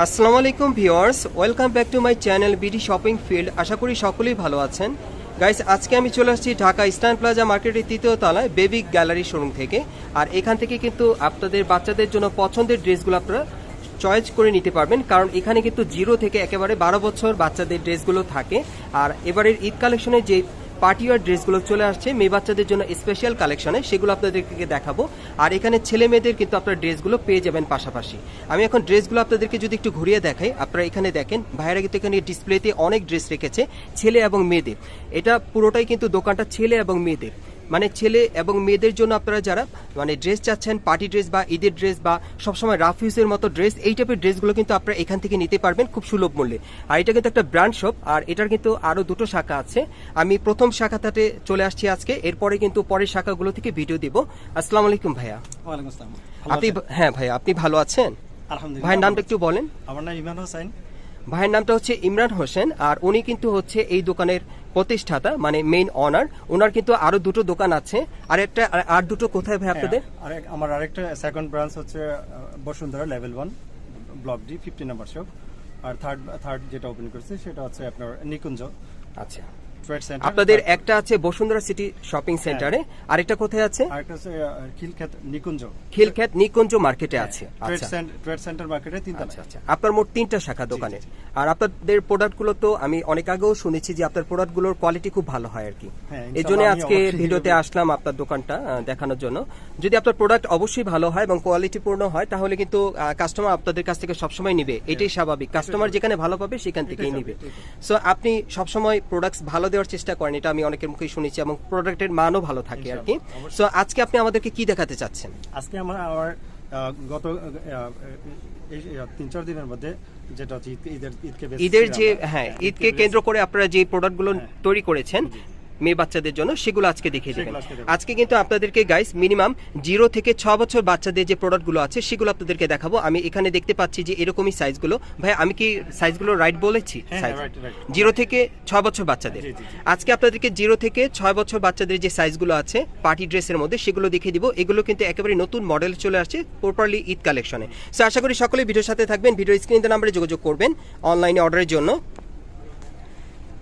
আসসালামু আলাইকুম viewers, welcome back to my channel BD shopping field. আশা করি সকলেই ভালো আছেন। গাইস, আজকে আমি চলে আসছি ঢাকা ইস্টার্ন প্লাজা মার্কেটের তৃতীয় তলায় বেবি গ্যালারি শোরুম থেকে। আর এখান থেকে কিন্তু আপনাদের বাচ্চাদের জন্য পছন্দের ড্রেসগুলো আপনারা চয়েস করে নিতে পারবেন, কারণ এখানে কিন্তু জিরো থেকে একেবারে বারো বছর বাচ্চাদের ড্রেসগুলো থাকে। আর এবারের ঈদ কালেকশনে যে পার্টি ওয়ার ড্রেসগুলো চলে আসছে। মেয়ে বাচ্চাদের জন্য স্পেশাল কালেকশনে সেগুলো আপনাদেরকে দেখাবো। আর এখানে ছেলে মেয়েদের কিন্তু আপনার ড্রেসগুলো পেয়ে যাবেন পাশাপাশি। আমি এখন ড্রেসগুলো আপনাদেরকে যদি একটু ঘুরিয়ে দেখাই, আপনারা এখানে দেখেন, ভাইয়েরা কিন্তু এখানে ডিসপ্লেতে অনেক ড্রেস রেখেছে, ছেলে এবং মেয়েদের। এটা পুরোটাই কিন্তু দোকানটা ছেলে এবং মেয়েদের। মানে ছেলে এবং মেয়েদের জন্য আপনারা যারা মানে ড্রেস চাচ্ছেন পার্টি ড্রেস বা ঈদের ড্রেস বা সবসময় রাফ ইউজের মতো ড্রেস এই টাইপের ড্রেসগুলো কিন্তু আপনারা এখান থেকে নিতে পারবেন খুব সুলভ মূল্যে। আর এটা কিন্তু একটা ব্র্যান্ড শপ আর এটার কিন্তু আরও দুটো শাখা আছে। আমি প্রথম শাখাটাতে চলে আসছি আজকে এরপরে কিন্তু পরের শাখাগুলো থেকে ভিডিও দিব। আসসালামু আলাইকুম ভাইয়া। আপনি হ্যাঁ ভাইয়া আপনি ভালো আছেন? আলহামদুলিল্লাহ। ভাইয়ের নামটা একটু বলেন। আমার নাম ইমান হোসেন। ভাইয়ের নামটা হচ্ছে ইমরান হোসেন আর উনি কিন্তু হচ্ছে এই দোকানের প্রতিষ্ঠাতা মানে মেইন অনার ওনার কিন্তু আরও দুটো দোকান আছে। আর একটা আর- দুটো কোথায় ভাই আপনাদের? হ্যাঁ, আরেক- আমার আরেকটা সেকেন্ড ব্রাঞ্চ হচ্ছে Bashundhara level one block D fifty number shop আর থার্ড থার্ড যেটা ওপেন করছে সেটা হচ্ছে আপনার নিকুঞ্জ। আচ্ছা। ট্রেড সেন্টার আপনাদের একটা আছে বসুন্ধরা সিটি শপিং সেন্টারে আরেকটা কোথায় আছে? আরেকটা নিকুঞ্জ। খিলখ্যাত নিকুঞ্জ মার্কেটে আছে। ট্রেড আচ্ছা। সেন্টার মার্কেটে তিনটা আচ্ছা আচ্ছা। আপনার মোট তিনটা শাখা দোকানে। আর আপনাদের প্রোডাক্টগুলো তো আমি অনেক আগেও শুনেছি যে আপনার প্রোডাক্টগুলোর কোয়ালিটি খুব ভালো হয় আর কি। হ্যাঁ, এই জন্য আজকে ভিডিওতে আসলাম আপনার দোকানটা দেখানোর জন্য। যদি আপনার প্রোডাক্ট অবশ্যই ভালো হয় এবং কোয়ালিটিপূর্ণ হয় তাহলে কিন্তু কাস্টমার আপনাদের কাছ থেকে সবসময় নিবে। এটাই স্বাভাবিক। কাস্টমার যেখানে ভালো পাবে সেখান থেকেই নিবে। সো আপনি সবসময় প্রোডাক্টস ভালো দেওয়ার চেষ্টা করেন এটা আমি অনেকের মুখে শুনেছি এবং প্রোডাক্টের মানও ভালো থাকে আর কি সো আজকে আপনি আমাদেরকে কি দেখাতে চাচ্ছেন? আজকে আমরা আমার গত তিন চার দিনের মধ্যে যেটা ঈদের ঈদকে ঈদের যে হ্যাঁ হ্যাঁ, ঈদকে কেন্দ্র করে আপনারা যে প্রোডাক্টগুলো হ্যাঁ। তৈরি করেছেন মেয়ে বাচ্চাদের জন্য সেগুলো আজকে দেখিয়ে দেবেন। আজকে কিন্তু আপনাদেরকে গাইস মিনিমাম জিরো থেকে ছ বছর বাচ্চাদের যে প্রোডাক্টগুলো আছে সেগুলো আপনাদেরকে দেখাবো। আমি এখানে দেখতে পাচ্ছি যে এরকমই সাইজগুলো ভাই আমি কি সাইজগুলো রাইট বলেছি? হ্যাঁ, সাইজ right. জিরো থেকে ছ বছর বাচ্চাদের। আজকে আপনাদেরকে জিরো থেকে ছয় বছর বাচ্চাদের যে সাইজগুলো আছে পার্টি ড্রেসের মধ্যে সেগুলো দেখিয়ে দিব। এগুলো কিন্তু একেবারে নতুন মডেল চলে আসছে প্রপারলি ঈদ কালেকশনে সো আশা করি সকলে ভিডিওর সাথে থাকবেন ভিডিও স্ক্রিন নাম্বারে যোগাযোগ করবেন অনলাইনে অর্ডারের জন্য।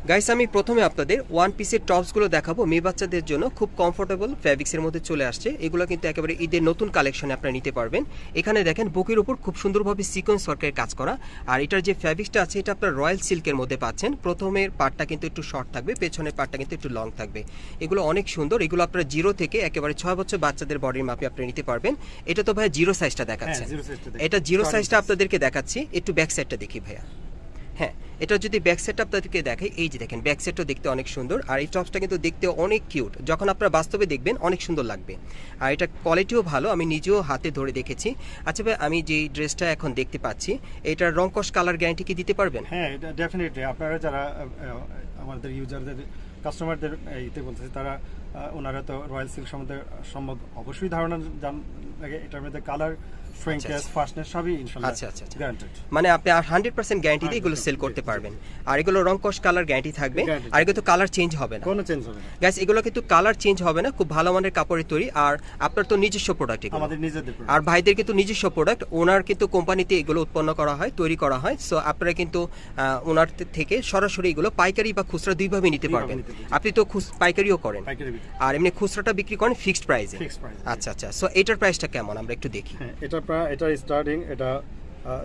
গাইস আমি প্রথমে আপনাদের ওয়ান পিসের টপসগুলো দেখাবো। মেয়ে বাচ্চাদের জন্য খুব কমফোর্টেবল ফ্যাব্রিক্সের মধ্যে চলে আসছে। এগুলো কিন্তু একেবারে ঈদের নতুন কালেকশনে আপনারা নিতে পারবেন। এখানে দেখেন বুকের উপর খুব সুন্দরভাবে সিকোয়েন্স ওয়ার্কের কাজ করা। আর এটার যে ফ্যাব্রিক্সটা আছে এটা আপনার রয়্যাল সিল্কের মধ্যে পাচ্ছেন। প্রথমের পার্টটা কিন্তু একটু শর্ট থাকবে পেছনের পার্টটা কিন্তু একটু লং থাকবে। এগুলো অনেক সুন্দর। এগুলো আপনারা জিরো থেকে একেবারে ছয় বছর বাচ্চাদের বডির মাপে আপনি নিতে পারবেন। এটা তো ভাই জিরো সাইজটা দেখাচ্ছে। হ্যাঁ। এটা জিরো সাইজটা আপনাদেরকে দেখাচ্ছি। একটু ব্যাক সাইডটা দেখি ভাইয়া। হ্যাঁ এটা যদি ব্যাক সাইডটা আপনাদেরকে দেখাই এই যে দেখেন ব্যাক সেটটা দেখতে অনেক সুন্দর, আর এই টপসটা কিন্তু দেখতে অনেক কিউট যখন আপনারা বাস্তবে দেখবেন, অনেক সুন্দর লাগবে। আর এটা কোয়ালিটিও ভালো, আমি নিজেও হাতে ধরে দেখেছি। আচ্ছা ভাই, আমি যে ড্রেসটা এখন দেখতে পাচ্ছি, এটার রংকশ কালার গ্যারান্টি কি দিতে পারবেন? হ্যাঁ এটা ডেফিনেটলি আপনারা যারা আমাদের ইউজারদের কাস্টমারদের ইতে বলতেছে, তারা ওনারা তো রয়্যাল সিল্ক সম্বন্ধে সম্ভব, অবশ্যই ধারণা জান লাগে, এটার মধ্যে কালার আচ্ছা। আচ্ছা, আচ্ছা, মানে আপনি হান্ড্রেড পার্সেন্ট গ্যারান্টি দিয়ে এগুলো সেল করতে পারবেন। আর এগুলো রংকশ কালার গ্যারান্টি থাকবে। আর এগুলো তো কালার চেঞ্জ হবে না। কোনো চেঞ্জ হবে গ্যাস এগুলো কিন্তু কালার চেঞ্জ হবে না। খুব ভালো মানের কাপড়ের তৈরি। আর আপনার তো নিজস্ব প্রোডাক্ট আমাদের নিজেদের আর ভাইদের কিন্তু নিজস্ব প্রোডাক্ট ওনার কিন্তু কোম্পানিতে এগুলো উৎপন্ন করা হয় তৈরি করা হয়। সো আপনারা কিন্তু ওনার থেকে সরাসরি এগুলো পাইকারি বা খুচরা দুইভাবে নিতে পারবেন। নিতে পারবেন। আপনি তো পাইকারিও করেন। আর এমনি খুচরাটা বিক্রি করেন ফিক্সড প্রাইসে আচ্ছা আচ্ছা। সো এটার প্রাইসটা কেমন? আমরা একটু দেখি। হ্যাঁ এটা প্রায় এটা স্টার্টিং এটা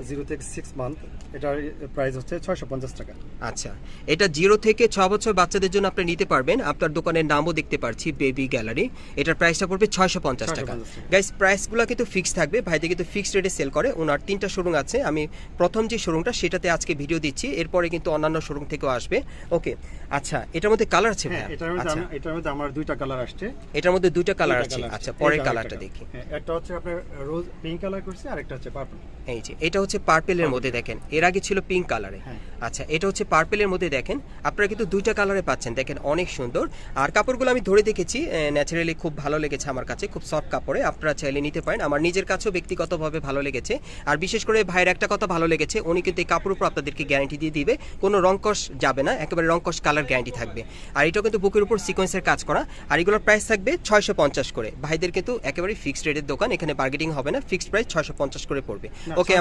জিরো থেকে সিক্স মান্থ এটার প্রাইস হচ্ছে ছয়শো পঞ্চাশ টাকা। আচ্ছা এটা জিরো থেকে ছ বছর বাচ্চাদের জন্য আপনি নিতে পারবেন। আপনার দোকানের নামও দেখতে পাচ্ছি বেবি গ্যালারি এটার প্রাইসটা পড়বে ছয়শো পঞ্চাশ টাকা। 650 টাকা। গাইস প্রাইসগুলো কিন্তু ফিক্স থাকবে। ভাইদের কিন্তু ফিক্সড রেটে সেল করে। ওনার তিনটা শোরুম আছে। আমি প্রথম যে শোরুমটা সেটাতে আজকে ভিডিও দিচ্ছি। এরপরে কিন্তু অন্যান্য শোরুম থেকেও আসবে। ওকে আচ্ছা এটার মধ্যে কালার আছে হ্যাঁ? এটার মধ্যে আচ্ছা। এটার মধ্যে আমার দুইটা কালার আসছে। এটার মধ্যে দুইটা কালার আছে। আচ্ছা পরের কালারটা দেখি। হ্যাঁ, একটা হচ্ছে আপনার রোজ পিঙ্ক কালার করছে আর একটা হচ্ছে পার্পল এই যে এটা হচ্ছে পার্পেলের মধ্যে দেখেন। এর আগে ছিল পিঙ্ক কালারে হ্যাঁ। আচ্ছা এটা হচ্ছে পার্পেলের মধ্যে দেখেন। আপনারা কিন্তু দুইটা কালারে পাচ্ছেন। দেখেন অনেক সুন্দর। আর কাপড়গুলো আমি ধরে দেখেছি ন্যাচারালি খুব ভালো লেগেছে আমার কাছে খুব সফট কাপড়ে। আপনারা চাইলে নিতে পারেন। আমার নিজের কাছেও ব্যক্তিগতভাবে ভালো লেগেছে। আর বিশেষ করে ভাইয়ের একটা কথা ভালো লেগেছে উনি কিন্তু এই কাপড় উপর আপনাদেরকে গ্যারান্টি দিয়ে দিবে কোনো রংকশ যাবে না একেবারে রংকশ কালার গ্যারান্টি থাকবে। আর এটাও কিন্তু বুকের উপর সিকোয়েন্সের কাজ করা। আর এগুলোর প্রাইস থাকবে ছয়শো পঞ্চাশ করে। ভাইদের কিন্তু একেবারে ফিক্সড রেটের দোকান এখানে বার্গেটিং হবে না ফিক্সড প্রাইস ছয়শো পঞ্চাশ করে পড়বে। ওকে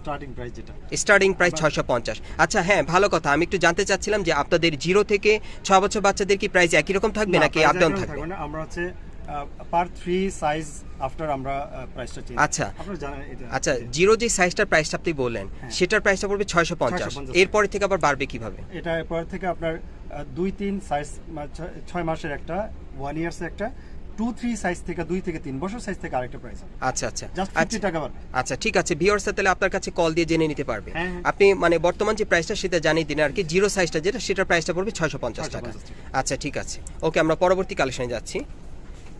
স্টার্টিং প্রাইস যেটা। স্টার্টিং প্রাইস ছয়শো পঞ্চাশ। আচ্ছা হ্যাঁ ভালো কথা। আমি একটু জানতে চাচ্ছিলাম যে আপনাদের জিরো থেকে বছর বাচ্চাদের কি প্রাইস একই রকম থাকবে নাকি price আপ ডাউন থাকবে? আমরা হচ্ছে পার থ্রি সাইজ আফটার আমরা প্রাইসটা চেঞ্জ আচ্ছা। আচ্ছা জিরো যে সাইজটার প্রাইসটা আপনি বললেন হ্যাঁ। সেটার প্রাইসটা পড়বে ছয়শো পঞ্চাশ। 650 এরপরে থেকে আবার বাড়বে কীভাবে? এটা এরপর থেকে আপনার দুই তিন সাইজ ছয় মাসের একটা ওয়ান ইয়ার্স একটা টু থ্রি সাইজ থেকে দুই থেকে তিন বছর সাইজ থেকে আরেকটা প্রাইস হবে। আচ্ছা আচ্ছা। জাস্ট আচ্ছা। ফিফটি টাকা বাড়বে। আচ্ছা ঠিক আছে। ভিউয়ার্সরা তাহলে আপনার কাছে কল দিয়ে জেনে নিতে পারবে। হ্যাঁ, হ্যাঁ। আপনি মানে বর্তমান যে প্রাইসটা সেটা জানিয়ে দিন আর কি। জিরো সাইজটা যেটা সেটার প্রাইসটা পড়বে ছয়শো পঞ্চাশ টাকা। আচ্ছা ঠিক আছে। ওকে আমরা পরবর্তী কালেকশনে যাচ্ছি।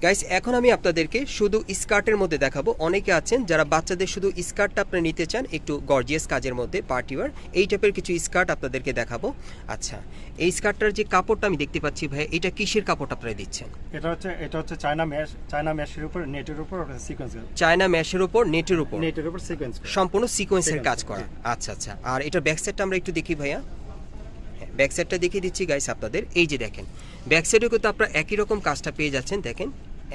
গাইস এখন আমি আপনাদেরকে শুধু স্কার্টের মধ্যে দেখাবো। অনেকে আছেন যারা বাচ্চাদের শুধু স্কার্টটা আপনি নিতে চান একটু গর্জিয়াস কাজের মধ্যে পার্টিওয়ার এই টাইপের কিছু স্কার্ট আপনাদেরকে দেখাবো। আচ্ছা এই স্কার্টটার যে কাপড়টা আমি দেখতে পাচ্ছি ভাই এটা কিসের কাপড় আপনারা দিচ্ছেন? এটা হচ্ছে এটা হচ্ছে চায়না ম্যাশ চায়না ম্যাশের উপর নেটের উপর সিকোয়েন্স চায়না ম্যাশের উপর নেটের উপর? নেটের উপর সিকোয়েন্স সম্পূর্ণ সিকোয়েন্সের কাজ করা। আচ্ছা আচ্ছা আর এটা ব্যাক সাইডটা আমরা একটু দেখি ভাইয়া। ব্যাক সাইডটা দেখিয়ে দিচ্ছি গাইস আপনাদের। এই যে দেখেন ব্যাক সাইডেও কিন্তু আপনারা একই রকম কাজটা পেয়ে যাচ্ছেন দেখেন।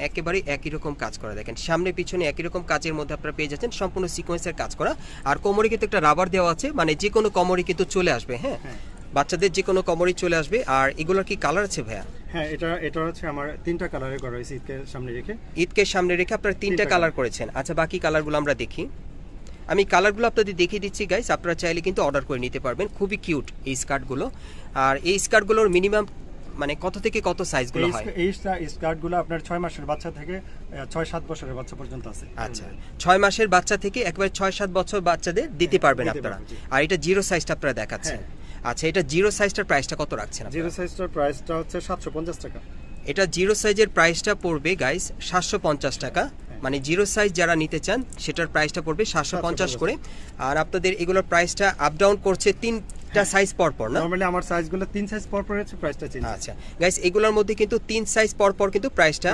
একেবারে একই রকম কাজ করা। দেখেন সামনে পিছনে একই রকম কাজের মধ্যে আপনারা পেয়ে যাচ্ছেন সম্পূর্ণ সিকোয়েন্সের কাজ করা। আর কোমরে কিন্তু একটা রাবার দেওয়া আছে মানে যে কোনো কোমরে কিন্তু চলে আসবে হ্যাঁ? হ্যাঁ। বাচ্চাদের যে কোনো কোমরই চলে আসবে। আর এগুলোর কি কালার আছে ভাইয়া? হ্যাঁ এটা এটা হচ্ছে আমার তিনটা কালারে করা হয়েছে ঈদকে সামনে রেখে। ঈদকে সামনে রেখে আপনারা তিনটা তিনটা কালার করেছেন। আচ্ছা বাকি কালারগুলো আমরা দেখি। আমি কালারগুলো আপনাদের দেখিয়ে দিচ্ছি গাইস আপনারা চাইলে কিন্তু অর্ডার করে নিতে পারবেন। খুবই কিউট এই স্কার্টগুলো আর এই স্কার্টগুলোর মিনিমাম মানে কত থেকে কত সাইজগুলো এই হয়? এই স্কার্টগুলো আপনার ছয় মাসের বাচ্চা থেকে আহ, ছয় সাত বছরের বাচ্চা পর্যন্ত আছে। আচ্ছা। ছয় মাসের বাচ্চা থেকে একবারে ছয় সাত বছর বাচ্চাদের দিতে পারবেন আপনারা। আর এটা জিরো সাইজটা আপনারা দেখাচ্ছেন। আচ্ছা এটা জিরো সাইজটার প্রাইসটা কত রাখছেন? জিরো সাইজটার প্রাইসটা হচ্ছে সাতশো পঞ্চাশ টাকা। এটা জিরো সাইজের প্রাইসটা পড়বে গাইস সাতশো পঞ্চাশ টাকা। মানে জিরো সাইজ যারা নিতে চান সেটার প্রাইসটা পড়বে সাতশো পঞ্চাশ করে। আর আপনাদের এগুলোর প্রাইসটা আপ ডাউন করছে তিনটা সাইজ পর পর না? নরমালি আমার সাইজগুলো তিন সাইজ পর পর হচ্ছে প্রাইসটা চেঞ্জ আচ্ছা। গাইস এগুলোর মধ্যে কিন্তু তিন সাইজ পর পর কিন্তু প্রাইসটা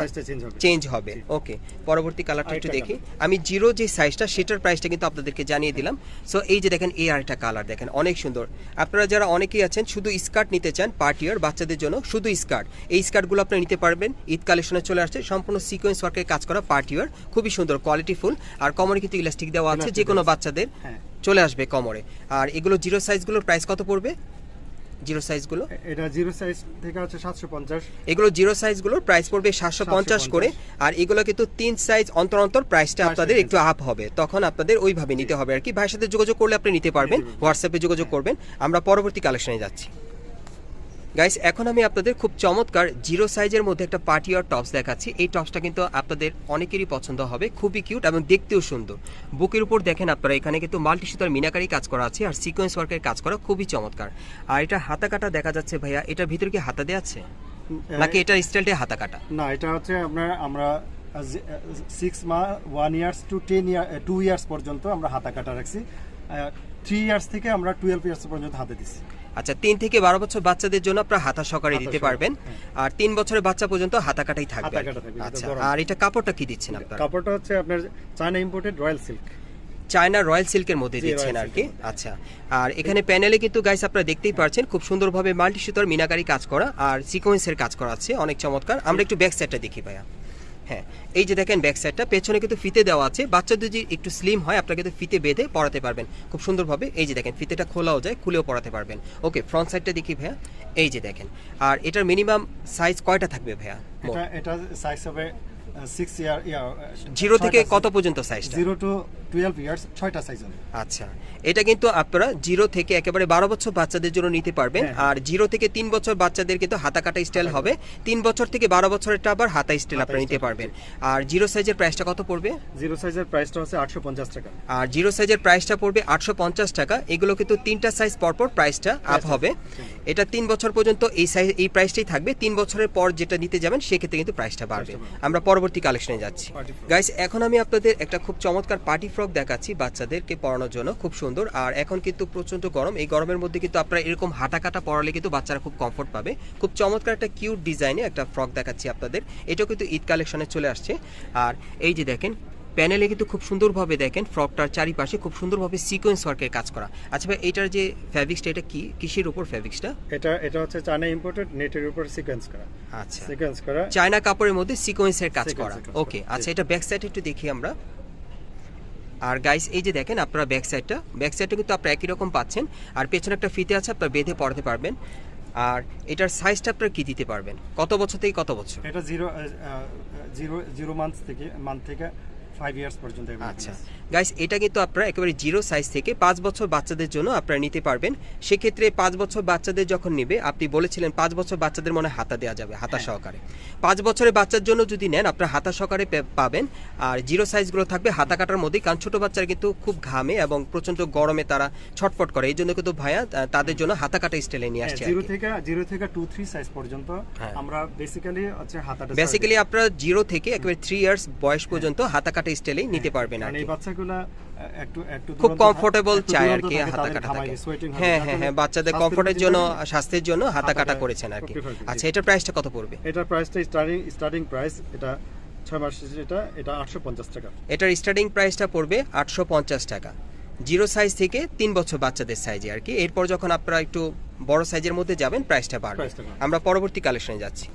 চেঞ্জ হবে। ওকে পরবর্তী কালারটা একটু দেখি। আমি জিরো যে সাইজটা সেটার প্রাইসটা কিন্তু আপনাদেরকে জানিয়ে দিলাম। সো এই যে দেখেন এই আরেকটা কালার দেখেন অনেক সুন্দর। আপনারা যারা অনেকেই আছেন শুধু স্কার্ট নিতে চান পার্টিয়ার বাচ্চাদের জন্য শুধু স্কার্ট এই স্কার্টগুলো আপনি নিতে পারবেন। ঈদ কালেকশনে চলে আসছে সম্পূর্ণ সিকোয়েন্স ওয়ার্কের কাজ করা পার্টিয়ার খুবই সুন্দর কোয়ালিটি ফুল আর কমরে কিন্তু ইলাস্টিক দেওয়া আছে যে কোনো বাচ্চাদের। হ্যাঁ। চলে আসবে কমরে। আর এগুলো জিরো সাইজগুলোর প্রাইস কত পড়বে? জিরো সাইজগুলো? এটা জিরো সাইজ থেকে হচ্ছে সাতশো পঞ্চাশ। এগুলো জিরো সাইজগুলোর প্রাইস পড়বে সাতশো পঞ্চাশ করে। আর এগুলো কিন্তু তিন সাইজ অন্তর অন্তর প্রাইসটা আপনাদের একটু আপ হবে। তখন আপনাদের ওইভাবে নিতে হবে আর কি। ভাইয়ের সাথে যোগাযোগ করলে আপনি নিতে পারবেন। হোয়াটসঅ্যাপে যোগাযোগ করবেন। আমরা পরবর্তী কালেকশনে যাচ্ছি। গাইস এখন আমি আপনাদের খুব চমৎকার জিরো সাইজের মধ্যে একটা পার্টি আর টপস দেখাচ্ছি। এই টপসটা কিন্তু আপনাদের অনেকেরই পছন্দ হবে। খুবই কিউট এবং দেখতেও সুন্দর। বুকের উপর দেখেন আপনারা এখানে কিন্তু মাল্টি সুতার মিনাকারি কাজ করা আছে আর সিকোয়েন্স ওয়ার্কের কাজ করা খুবই চমৎকার। আর এটা হাতা কাটা দেখা যাচ্ছে ভাইয়া এটার ভিতরে কি হাতা দেওয়া আছে? নাকি এটার স্টাইলটা হাতা কাটা না এটা হচ্ছে আপনার আমরা সিক্স মা one years two ten year two years পর্যন্ত আমরা হাতা কাটা রাখছি থ্রি ইয়ার্স থেকে আমরা টুয়েলভ ইয়ার্স পর্যন্ত হাতে দিচ্ছি। আচ্ছা তিন থেকে বারো বছর বাচ্চাদের জন্য আপনারা হাতা সহকারে দিতে পারবেন। হ্যাঁ। আর তিন বছরের বাচ্চা পর্যন্ত হাতা কাটাই থাকবে। আচ্ছা আর এটা কাপড়টা কি দিচ্ছেন আপনারা? কাপড়টা হচ্ছে আপনার China imported royal silk. China royal সিল্কের মধ্যে দিচ্ছেন আর কি। আচ্ছা আর এখানে প্যানেলে কিন্তু গাইস আপনারা দেখতেই পাচ্ছেন খুব সুন্দরভাবে মাল্টি সুতার মিনাকারি কাজ করা আর সিকোয়েন্সের কাজ করা আছে অনেক চমৎকার। আমরা একটু ব্যাক সাইডটা দেখি ভাইয়া। হ্যাঁ এই যে দেখেন ব্যাক সাইডটা পেছনে কিন্তু ফিতে দেওয়া আছে। বাচ্চাদের যদি একটু স্লিম হয়, আপনাকে কিন্তু ফিতে বেঁধে পড়াতে পারবেন। খুব সুন্দরভাবে, এই যে দেখেন, ফিতেটা খোলাও যায়, খুলেও পড়াতে পারবেন। ওকে ফ্রন্ট সাইডটা দেখি ভাইয়া। এই যে দেখেন, আর এটার মিনিমাম সাইজ কয়টা থাকবে ভাইয়া? এটা এটা সাইজ হবে সিক্স ইয়ার জিরো থেকে কত পর্যন্ত সাইজটা জিরো টু টুয়েলভ ইয়ার্স ছয়টা সাইজ হবে। আচ্ছা। এটা কিন্তু আপনারা জিরো থেকে একেবারে বারো বছর বাচ্চাদের জন্য নিতে পারবেন। হ্যাঁ। আর জিরো থেকে তিন বছর বাচ্চাদের কিন্তু হাতা কাটা স্টাইল হবে। তিন বছর থেকে বারো বছরেরটা আবার হাতা স্টাইল আপনারা নিতে পারবেন। আর জিরো সাইজের প্রাইসটা কত পড়বে? জিরো সাইজের প্রাইসটা হচ্ছে আটশো পঞ্চাশ টাকা। আর জিরো সাইজের প্রাইসটা পড়বে আটশো পঞ্চাশ টাকা। এগুলো কিন্তু তিনটা সাইজ পরপর প্রাইসটা আপ হবে। এটা তিন বছর পর্যন্ত এই সাইজ এই প্রাইসটাই থাকবে। তিন বছরের পর যেটা নিতে যাবেন সেক্ষেত্রে কিন্তু প্রাইসটা বাড়বে। আমরা পরবর্তী কালেকশনে যাচ্ছি। গাইস এখন আমি আপনাদের একটা খুব চমৎকার পার্টি ফ্রক দেখাচ্ছি বাচ্চাদেরকে পরানোর জন্য খুব সুন্দর। আর এখন কিন্তু প্রচণ্ড গরম এই গরমের মধ্যে কিন্তু আপনারা এরকম হাঁটা কাটা পরালে কিন্তু বাচ্চারা খুব কমফোর্ট পাবে। খুব চমৎকার একটা কিউট ডিজাইনে একটা ফ্রক দেখাচ্ছি আপনাদের। এটাও কিন্তু ঈদ কালেকশনে চলে আসছে। আর এই যে দেখেন প্যানেলে কিন্তু খুব সুন্দরভাবে দেখেন ফ্রকটার চারিপাশে খুব সুন্দরভাবে সিকোয়েন্স ওয়ার্কের কাজ করা। আচ্ছা ভাই এটার যে ফ্যাব্রিক্সটা এটা কি? কিসের উপর ফ্যাব্রিক্সটা এটা এটা হচ্ছে চায়না ইম্পোর্টেড নেটের উপর সিকোয়েন্স করা। আচ্ছা। সিকোয়েন্স করা। চায়না কাপড়ের মধ্যে সিকোয়েন্সের কাজ করা। ওকে আচ্ছা এটা ব্যাক সাইড একটু দেখি আমরা। আর গাইস এই যে দেখেন আপনারা ব্যাক সাইডটা ব্যাক সাইডটা কিন্তু আপনারা একই রকম পাচ্ছেন। আর পেছনে একটা ফিতে আছে আপনারা বেঁধে পড়াতে পারবেন। আর এটার সাইজটা আপনারা কি দিতে পারবেন? কত বছর থেকে কত বছর? এটা জিরো জিরো জিরো মান্থ থেকে মান্থ থেকে ফাইভ ইয়ার্স পর্যন্ত এর আচ্ছা maintenance। গাইস এটা কিন্তু আপনারা একেবারে জিরো সাইজ থেকে পাঁচ বছর বাচ্চাদের জন্য আপনারা নিতে পারবেন সেক্ষেত্রে পাঁচ বছর বাচ্চাদের যখন নেবে আপনি বলেছিলেন পাঁচ বছর বাচ্চাদের মনে হাতা দেওয়া যাবে হাতা হ্যাঁ। সহকারে পাঁচ বছরের বাচ্চার জন্য যদি নেন আপনারা হাতা সহকারে পাবেন আর জিরো সাইজগুলো থাকবে হাতা কাটার মধ্যেই কারণ ছোট বাচ্চারা কিন্তু খুব ঘামে এবং প্রচণ্ড গরমে তারা ছটফট করে এই জন্য কিন্তু ভাইয়া তাদের জন্য হাতা কাটা স্টাইলে নিয়ে আসছে জিরো হ্যাঁ, থেকে জিরো থেকে টু থ্রি সাইজ পর্যন্ত হ্যাঁ। আমরা বেসিক্যালি হচ্ছে হাতাটা বেসিক্যালি আপনারা জিরো থেকে একেবারে থ্রি ইয়ার্স বয়স পর্যন্ত হাতা কাটা স্টাইলেই নিতে পারবেন আর। এই বাচ্চাগুলো একটু একটু খুব কমফোর্টেবল চাই আর কি হাতা কাটা থাকে হ্যাঁ হ্যাঁ হ্যাঁ বাচ্চাদের কমফোর্টের জন্য। স্বাস্থ্যের জন্য হাতা হাতা কাটা কাটা করেছেন আর কি আচ্ছা। এটার প্রাইসটা কত পড়বে এটার প্রাইসটা স্টার্টিং স্টার্টিং প্রাইস এটা ছয় মাস এটা এটা আটশো পঞ্চাশ টাকা এটার স্টার্টিং প্রাইসটা পড়বে আটশো পঞ্চাশ টাকা জিরো সাইজ থেকে তিন বছর বাচ্চাদের সাইজে আর কি এরপর যখন আপনারা একটু বড় সাইজের মধ্যে যাবেন প্রাইসটা বাড়বে। আমরা পরবর্তী কালেকশনে যাচ্ছি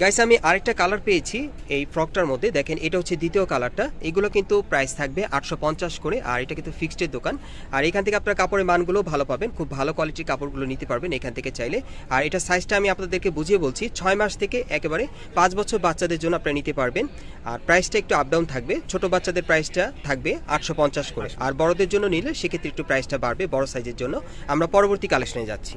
গাইস আমি আরেকটা কালার পেয়েছি এই ফ্রকটার মধ্যে। দেখেন, এটা হচ্ছে দ্বিতীয় কালারটা এগুলো কিন্তু প্রাইস থাকবে আটশো পঞ্চাশ করে, আর এটা কিন্তু ফিক্সডের দোকান। আর এখান থেকে আপনার কাপড়ের মানগুলো ভালো পাবেন, খুব ভালো কোয়ালিটির কাপড়গুলো নিতে পারবেন এখান থেকে চাইলে। আর এটা সাইজটা আমি আপনাদেরকে বুঝিয়ে বলছি, ছয় মাস থেকে একেবারে পাঁচ বছর বাচ্চাদের জন্য আপনারা নিতে পারবেন। আর প্রাইসটা একটু আপ ডাউন থাকবে, ছোট বাচ্চাদের প্রাইসটা থাকবে আটশো পঞ্চাশ করে। আর বড়দের জন্য নিলে সেক্ষেত্রে একটু প্রাইসটা বাড়বে বড় সাইজের জন্য। আমরা পরবর্তী কালেকশনে যাচ্ছি।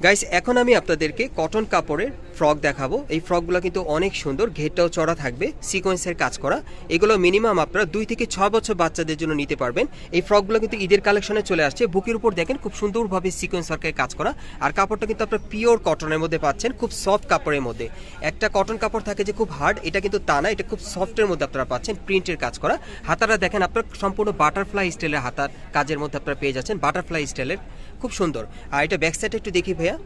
গাইস এখন আমি আপনাদেরকে কটন কাপড়ের ফ্রক দেখাবো। এই ফ্রকগুলো কিন্তু অনেক সুন্দর, ঘেরটাও চড়া থাকবে সিকোয়েন্সের কাজ করা। এগুলো মিনিমাম আপনারা দুই থেকে ছয় বছর বাচ্চাদের জন্য নিতে পারবেন। এই ফ্রকগুলো কিন্তু ঈদের কালেকশনে চলে আসছে। বুকের উপর দেখেন, খুব সুন্দরভাবে সিকোয়েন্স ওয়ার্কের কাজ করা। আর কাপড়টা কিন্তু আপনারা পিওর কটনের মধ্যে পাচ্ছেন, খুব সফট কাপড়ের মধ্যে। একটা কটন কাপড় থাকে যে খুব হার্ড এটা কিন্তু তা না, এটা খুব সফটের মধ্যে আপনারা পাচ্ছেন প্রিন্টের কাজ করা। হাতাটা দেখেন, আপনার সম্পূর্ণ বাটারফ্লাই স্টাইলের হাতার কাজের মধ্যে আপনারা পেয়ে যাচ্ছেন বাটারফ্লাই স্টাইলের খুব সুন্দর। আর এটা ব্যাক সাইডে একটু দেখি ভাইয়া।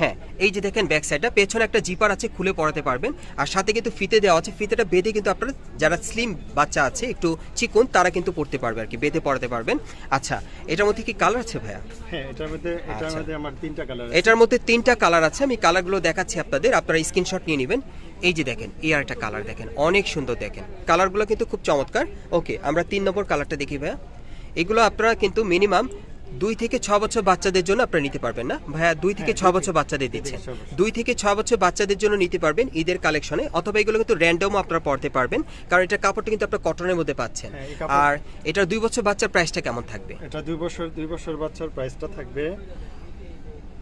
হ্যাঁ এই যে দেখেন ব্যাক সাইডটা পেছনে একটা জিপার আছে খুলে পড়াতে পারবেন। আর সাথে কিন্তু ফিতে দেওয়া আছে। ফিতেটা বেঁধে কিন্তু আপনারা যারা স্লিম বাচ্চা আছে একটু চিকন তারা কিন্তু পড়তে পারবে আর কি বেঁধে পড়াতে পারবেন। আচ্ছা এটার মধ্যে কি কালার আছে ভাইয়া? হ্যাঁ এটার মধ্যে এটার আচ্ছা। মধ্যে আমার তিনটা কালার এটার মধ্যে তিনটা কালার আছে আমি কালারগুলো দেখাচ্ছি আপনাদের। আপনারা স্ক্রিনশট নিয়ে নেবেন। এই যে দেখেন এই আর একটা কালার দেখেন অনেক সুন্দর দেখেন। কালারগুলো কিন্তু খুব চমৎকার। ওকে আমরা তিন নম্বর কালারটা দেখি ভাইয়া। এগুলো আপনারা কিন্তু মিনিমাম দুই থেকে ছ বছর বাচ্চাদের জন্য আপনারা নিতে পারবেন না। ভাইয়া দুই থেকে ছ হ্যাঁ, বছর বাচ্চাদের দিচ্ছেন। ছ। দুই থেকে ছ বছর বাচ্চাদের জন্য নিতে পারবেন ঈদের কালেকশনে অথবা এগুলো কিন্তু র্যান্ডমও আপনারা পড়তে পারবেন কারণ এটা কাপড়টা কিন্তু আপনার কটনের মধ্যে পাচ্ছেন। হ্যাঁ, আর এটার দুই বছর বাচ্চার প্রাইসটা কেমন থাকবে? এটা দুই বছর দুই বছর বাচ্চার প্রাইসটা থাকবে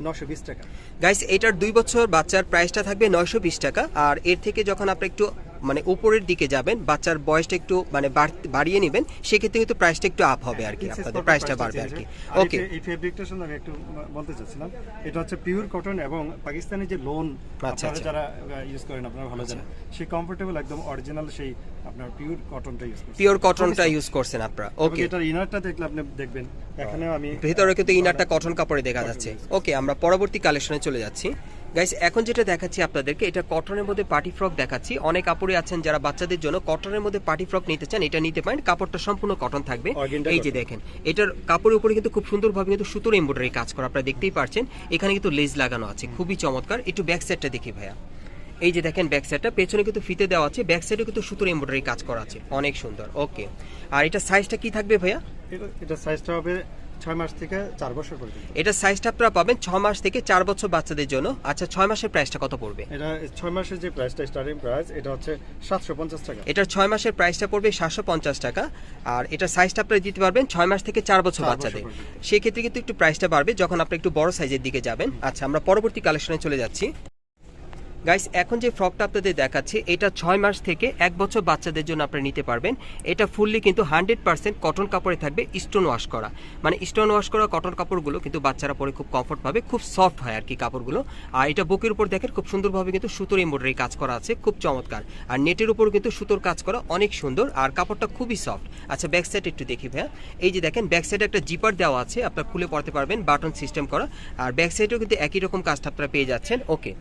নশো বিশ টাকা। গাইস এটার দুই বছর বাচ্চার প্রাইসটা থাকবে নয়শো বিশ টাকা আর এর থেকে যখন আপনি একটু মানে উপরের দিকে যাবেন বাচ্চার বয়সটা একটু মানে বাড়িয়ে নেবেন সেক্ষেত্রে কিন্তু প্রাইসটা একটু আপ হবে আর কি আপনাদের প্রাইসটা বাড়বে আর কি। ওকে এই ফেব্রিকটার সঙ্গে আমি একটু বলতে চাচ্ছিলাম এটা হচ্ছে পিওর কটন এবং পাকিস্তানি যে লোন আপনারা আচ্ছা। যারা ইউজ করেন আপনারা ভালো জানেন সেই কমফোর্টেবল একদম অরিজিনাল সেই আপনার পিওর কটনটা ইউজ করছেন। পিওর কটনটা ইউজ করছেন আপনারা। ওকে এটার ইনারটা দেখলে আপনি দেখবেন এখানেও আমি ভিতরে কিন্তু ইনারটা কটন কাপড়ে দেখা যাচ্ছে। ওকে আমরা পরবর্তী কালেকশনে চলে যাচ্ছি। গাইস এখন যেটা দেখাচ্ছি আপনাদেরকে এটা কটনের মধ্যে পার্টি ফ্রক দেখাচ্ছি। অনেক কাপড়ে আছেন যারা বাচ্চাদের জন্য কটনের মধ্যে পার্টি ফ্রক নিতে চান এটা নিতে পারেন। কাপড়টা সম্পূর্ণ কটন থাকবে। এই যে দেখেন এটার কাপড়ের উপরে কিন্তু খুব সুন্দরভাবে কিন্তু সুতোর এমব্রয়ডারি কাজ করা আপনারা দেখতেই পারছেন। এখানে কিন্তু লেজ লাগানো আছে খুবই চমৎকার। একটু ব্যাক সাইডটা দেখি ভাইয়া। এই যে দেখেন ব্যাক সাইডটা পেছনে কিন্তু ফিতে দেওয়া আছে ব্যাক সাইডে কিন্তু সুতোর এমব্রয়ডারি কাজ করা আছে। অনেক সুন্দর ওকে আর এটা সাইজটা কি থাকবে ভাইয়া? এটা এটা সাইজটা হবে ছয় মাস থেকে চার বছর পর্যন্ত। এটা সাইজটা আপনারা পাবেন ছ মাস থেকে চার বছর বাচ্চাদের জন্য। আচ্ছা ছয় মাসের প্রাইসটা কত পড়বে? এটা ছয় মাসের যে প্রাইসটা স্টার্টিং প্রাইস এটা হচ্ছে সাতশো পঞ্চাশ টাকা। এটার ছয় মাসের প্রাইসটা পড়বে সাতশো পঞ্চাশ টাকা। আর এটা সাইজটা আপনারা দিতে পারবেন ছয় মাস থেকে চার বছর বাচ্চাদের। সেক্ষেত্রে কিন্তু একটু প্রাইসটা বাড়বে যখন আপনি একটু বড় সাইজের দিকে যাবেন। আচ্ছা আমরা পরবর্তী কালেকশনে চলে যাচ্ছি। গাইস এখন যে ফ্রকটা আপনাদের দেখাচ্ছি, এটা ছয় মাস থেকে এক বছর বাচ্চাদের জন্য আপনারা নিতে পারবেন। এটা ফুললি কিন্তু হান্ড্রেড পার্সেন্ট কটন কাপড়ে থাকবে স্টোন ওয়াশ করা। মানে স্টোন ওয়াশ করা কটন কাপড়গুলো কিন্তু বাচ্চারা পরে খুব কমফর্ট পাবে, খুব সফট হয় আর কি কাপড়গুলো। আর এটা বুকের উপর দেখেন, খুব সুন্দরভাবে কিন্তু সুতোর এমব্রয়ডারি কাজ করা আছে, খুব চমৎকার। আর নেটের উপর কিন্তু সুতোর কাজ করা অনেক সুন্দর, আর কাপড়টা খুবই সফট আচ্ছা ব্যাক সাইড একটু দেখি ভাইয়া। এই যে দেখেন ব্যাক সাইডে একটা জিপার দেওয়া আছে, আপনারা খুলে পড়তে পারবেন বাটন সিস্টেম করা। আর ব্যাক সাইডেও কিন্তু একই রকম কাজটা আপনারা পেয়ে যাচ্ছেন ওকে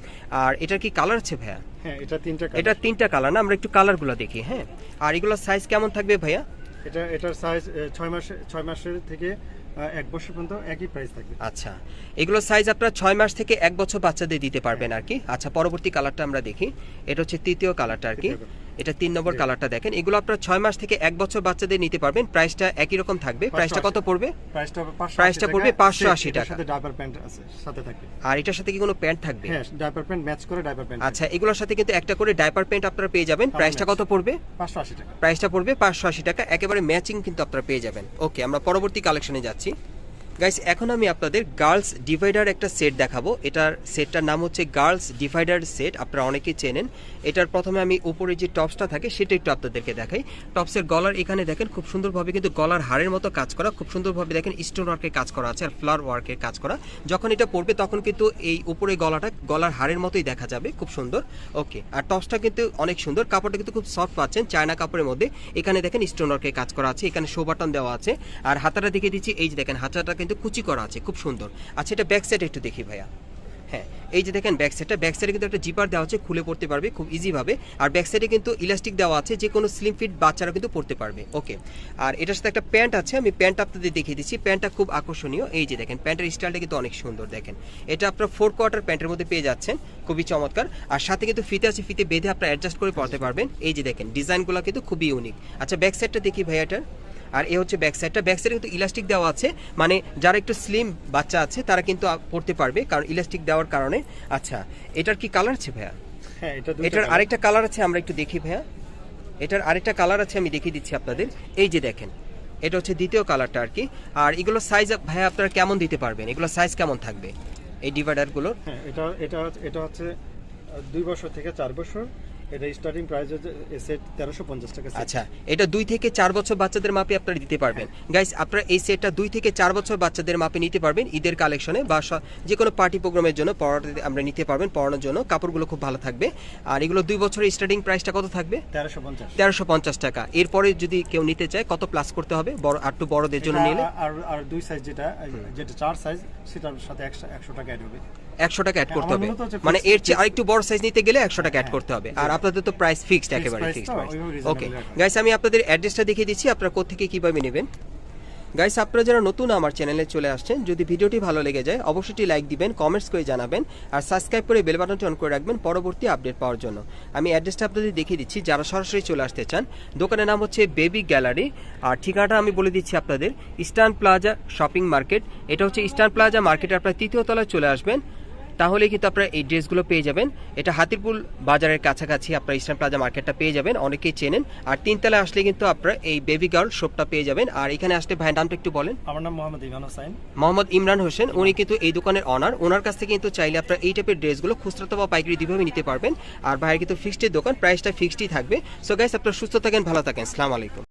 আর এটার কি কালার আছে ভাইয়া? হ্যাঁ এটা তিনটা এটা তিনটা কালার না? আমরা একটু কালারগুলো দেখি হ্যাঁ? আর এগুলোর সাইজ কেমন থাকবে ভাইয়া? এটা এটার সাইজ ছয় মাসে ছয় মাসের থেকে এক বছর পর্যন্ত একই প্রাইস থাকবে। আচ্ছা। এগুলো সাইজ আপনারা ছয় মাস থেকে এক বছর বাচ্চাদের দিতে পারবেন আর কি আচ্ছা পরবর্তী কালারটা আমরা দেখি। এটা হচ্ছে তৃতীয় কালারটা আর কি এটা তিন নম্বর কালারটা দেখেন। এগুলো আপনারা ছয় মাস থেকে এক বছর বাচ্চাদের নিতে পারবেন। প্রাইসটা একই রকম থাকবে। প্রাইসটা কত পড়বে? প্রাইসটা হবে 580 প্রাইসটা পড়বে। 580 এটার টাকা। ডাইপার প্যান্ট আছে সাথে থাকবে। আর এটার সাথে কি কোনো প্যান্ট থাকবে? হ্যাঁ ডাইপার প্যান্ট ম্যাচ করে ডাইপার প্যান্ট আচ্ছা এগুলোর সাথে কিন্তু একটা করে ডাইপার প্যান্ট আপনারা পেয়ে যাবেন। প্রাইসটা কত পড়বে? 580 টাকা। প্রাইসটা পড়বে পাঁচশো আশি টাকা। একেবারে ম্যাচিং কিন্তু আপনারা পেয়ে যাবেন। ওকে আমরা পরবর্তী কালেকশনে যাচ্ছি। গাইস এখন আমি আপনাদের গার্লস ডিভাইডার একটা সেট দেখাবো। এটার সেটটার নাম হচ্ছে গার্লস ডিভাইডার সেট আপনারা অনেকেই চেনেন। এটার প্রথমে আমি উপরে যে টপসটা থাকে, সেটা একটু আপনাদেরকে দেখাই। টপসের গলার এখানে দেখেন, খুব সুন্দরভাবে কিন্তু গলার হাড়ের মতো কাজ করা, খুব সুন্দরভাবে দেখেন স্টোন ওয়ার্কের কাজ করা আছে আর ফ্লাওয়ার ওয়ার্কের কাজ করা। যখন এটা পড়বে, তখন কিন্তু এই উপরে গলাটা গলার হাড়ের মতোই দেখা যাবে, খুব সুন্দর। ওকে আর টপসটা কিন্তু অনেক সুন্দর, কাপড়টা কিন্তু খুব সফট পাচ্ছেন চায়না কাপড়ের মধ্যে। এখানে দেখেন স্টোন ওয়ার্কের কাজ করা আছে, এখানে শো বাটন দেওয়া আছে। আর হাতাটা দেখে দিচ্ছি, এই যে দেখেন, হাতাটা কিন্তু কুচি করা আছে, খুব সুন্দর। আচ্ছা এটা ব্যাক সাইড একটু দেখি ভাইয়া। হ্যাঁ এই যে দেখেন ব্যাক সাইডটা ব্যাক সাইডে কিন্তু একটা জিপার দেওয়া আছে, খুলে পড়তে পারবে খুব ইজিভাবে আর ব্যাক সাইডে কিন্তু ইলাস্টিক দেওয়া আছে, যে কোনো স্লিম ফিট বাচ্চারা কিন্তু পড়তে পারবে ওকে আর এটার সাথে একটা প্যান্ট আছে, আমি প্যান্ট আপনাদের দেখিয়ে দিচ্ছি প্যান্টটা খুব আকর্ষণীয়। এই যে দেখেন প্যান্টের স্টাইলটা কিন্তু অনেক সুন্দর, দেখেন। এটা আপনার ফোর কোয়ার্টার প্যান্টের মধ্যে পেয়ে যাচ্ছেন, খুবই চমৎকার। আর সাথে কিন্তু ফিতে আছে, ফিতে বেঁধে আপনারা অ্যাডজাস্ট করে পড়তে পারবেন। এই যে দেখেন ডিজাইনগুলো কিন্তু খুবই ইউনিক আচ্ছা ব্যাক সাইডটা দেখি ভাইয়াটার আর এ হচ্ছে ব্যাক সাইডটা ব্যাক সাইডে কিন্তু ইলাস্টিক দেওয়া আছে। মানে যারা একটু স্লিম বাচ্চা আছে তারা কিন্তু পড়তে পারবে কারণ ইলাস্টিক দেওয়ার কারণে। আচ্ছা এটার কি কালার আছে ভাইয়া? হ্যাঁ এটার আরেকটা কালার আছে আমরা একটু দেখি ভাইয়া। এটার আরেকটা কালার আছে আমি দেখিয়ে দিচ্ছি আপনাদের। এই যে দেখেন এটা হচ্ছে দ্বিতীয় কালারটা আর কি। আর এগুলো সাইজ ভাইয়া আপনারা কেমন দিতে পারবেন? এগুলো সাইজ কেমন থাকবে? এই ডিভাইডারগুলোর হ্যাঁ এটা এটা এটা হচ্ছে দুই বছর থেকে চার বছর। এটা স্টার্টিং প্রাইস সেট তেরোশো পঞ্চাশ টাকা আচ্ছা এটা দুই থেকে চার বছর বাচ্চাদের মাপে আপনারা দিতে পারবেন। গাইস আপনারা এই সেটটা দুই থেকে চার বছর বাচ্চাদের মাপে নিতে পারবেন ঈদের কালেকশনে বা যে কোনো পার্টি প্রোগ্রামের জন্য পড়াতে আমরা নিতে পারবেন পড়ানোর জন্য। কাপড়গুলো খুব ভালো থাকবে। আর এগুলো দুই বছরের স্টার্টিং প্রাইসটা কত থাকবে? তেরোশো পঞ্চাশ। তেরোশো পঞ্চাশ টাকা। এরপরে যদি কেউ নিতে চায় কত প্লাস করতে হবে? বড় আর একটু বড়দের জন্য নিলে? আর আর দুই সাইজ যেটা যেটা চার সাইজ সেটার সাথে একশো একশো টাকা অ্যাড হবে। একশো টাকা অ্যাড হ্যাঁ, করতে হবে। মানে এর চেয়ে আরেকটু বড় সাইজ নিতে গেলে একশো টাকা অ্যাড হ্যাঁ, করতে হবে। আর আপনাদের তো প্রাইস ফিক্সড একেবারে ফিক্সড প্রাইস ওকে গাইস আমি আপনাদের অ্যাড্রেসটা দেখিয়ে দিচ্ছি। আপনারা কোথেকে কীভাবে নেবেন? গাইস আপনারা যারা নতুন আমার চ্যানেলে চলে আসছেন যদি ভিডিওটি ভালো লেগে যায় অবশ্যই লাইক দিবেন কমেন্টস করে জানাবেন আর সাবস্ক্রাইব করে বেল বাটনটি অন করে রাখবেন পরবর্তী আপডেট পাওয়ার জন্য। আমি অ্যাড্রেসটা আপনাদের দেখিয়ে দিচ্ছি। যারা সরাসরি চলে আসতে চান দোকানের নাম হচ্ছে বেবি গ্যালারি আর ঠিকানাটা আমি বলে দিচ্ছি আপনাদের ইস্টার্ন প্লাজা শপিং মার্কেট এটা হচ্ছে ইস্টার্ন প্লাজা মার্কেটে আপনারা তৃতীয় তলায় চলে আসবেন। তাহলে কিন্তু আপনারা এই ড্রেসগুলো পেয়ে যাবেন। এটা হাতিরপুল বাজারের কাছাকাছি আপনারা ইস্টার্ন প্লাজা মার্কেটটা পেয়ে যাবেন অনেকেই চেনেন। আর তিনতলায় আসলে কিন্তু আপনারা এই বেবি গার্ল শপটা পেয়ে যাবেন। আর এখানে আসলে ভাইয়ের নামটা একটু বলেন। আমার নাম মোহাম্মদ ইমান হোসাইন মোহাম্মদ ইমরান হোসেন উনি কিন্তু এই দোকানের অনার ওনার কাছ থেকে কিন্তু চাইলে আপনারা এই টাইপের ড্রেসগুলো খুচরা বা পাইকারি দুইভাবে নিতে পারবেন। আর ভাইয়ের কিন্তু ফিক্সড দোকান প্রাইসটা ফিক্সডই থাকবে। সো গাইস আপনারা সুস্থ থাকেন ভালো থাকেন। সালাম আলাইকুম।